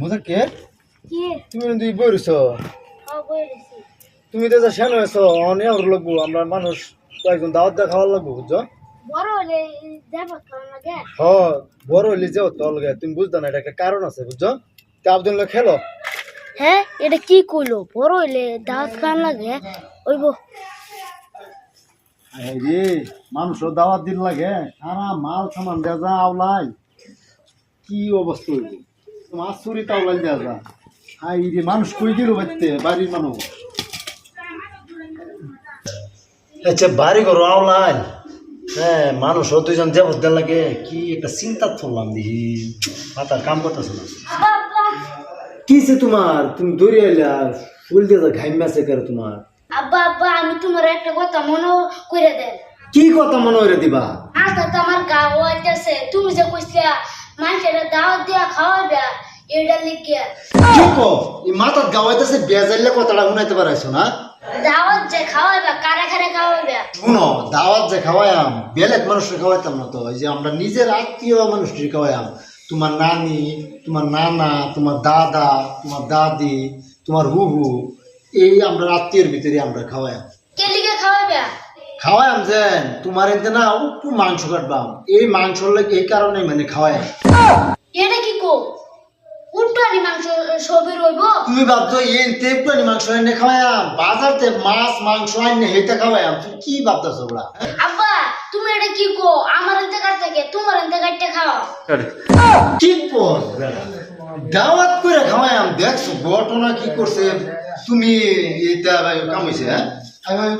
মুজাকে কি? তুমি দুই বইরছ তুমি তো যা সেন হয়েছ অনেক লাগবো আমরা মানুষ কয়েকজন দাওয়াত খাওয়ার লাগবো বুঝছ? হ বড় হইলে যাও তো লগে তুমি বুঝতে না এটা একটা কারণ আছে বুঝছ? তা আবদুল্লাহ খেলো? হ্যাঁ এটা কি কইলো? বড় হইলে দাঁত কান লাগে ওইব। রে মানুষ দাওয়াত দিন লাগে সারা মাল সামান দেওয়া যা আওলাই। কি অবস্থা হইব মাছ চুরি তাওলাই দেওয়া যা হাই রে মানুষ কই দিল বাড়তে? বাড়ির মানুষ। আচ্ছা বাড়ি আওলাই হ্যাঁ মানুষ দুইজন যে দেন লাগে। কি একটা চিন্তা করলাম দেখি। মাথার কাম করতেছে না। কিসে তোমার? তুমি দৌড়ে এলা ফুল দিয়ে যা ঘাইম আছে করে তোমার। আব্বা আব্বা আমি তোমার একটা কথা মনে করে দেন। কি কথা মনে হইরে দিবা? আজকে তো আমার গা হইতেছে তুমি যে কইছিলা মানুষের দাওয়াত দিয়া খাওয়াইবা এটা লিখিয়া চুপ! এই মাথার গাওয়াইতেছে বেজাইলে কথাটা শুনাইতে পারাইছো না? দাওয়াত যে খাওয়াইবা কারা কারা খাওয়াইবা। শুনো দাওয়াত যে খাওয়াইয়াম বেলেগ মানুষকে খাওয়াইতাম না তো এই যে আমরা নিজের আত্মীয় মানুষকে খাওয়াইয়াম। তোমার নানি তোমার নানা তোমার দাদা তোমার দাদি তোমার হুহু এই আমরা আত্মীয়ের ভিতরে আমরা খাওয়াইয়াম। কে লিখে খাওয়াইবা? যেন তোমার এতে না একটু মাংস কাটবাম। এই মাংস লাগে এই কারণে মানে খাওয়াইয়াম। এটা কি কো? মাংস রইব। তুমি ভাবছ মাংস এনে বাজারতে মাছ মাংস খাওয়াইয়াম? তুমি কি ভাবতেছো ওরা? আব্বা তুমি এটা কি কো আমার এতে কাট থেকে তোমার কাটতে খাও। কি কর দাওয়াত করে খাওয়াইয়াম? দেখছ ঘটনা কি করছে? তুমি এটা কামাইছে হ্যাঁ? ভাই।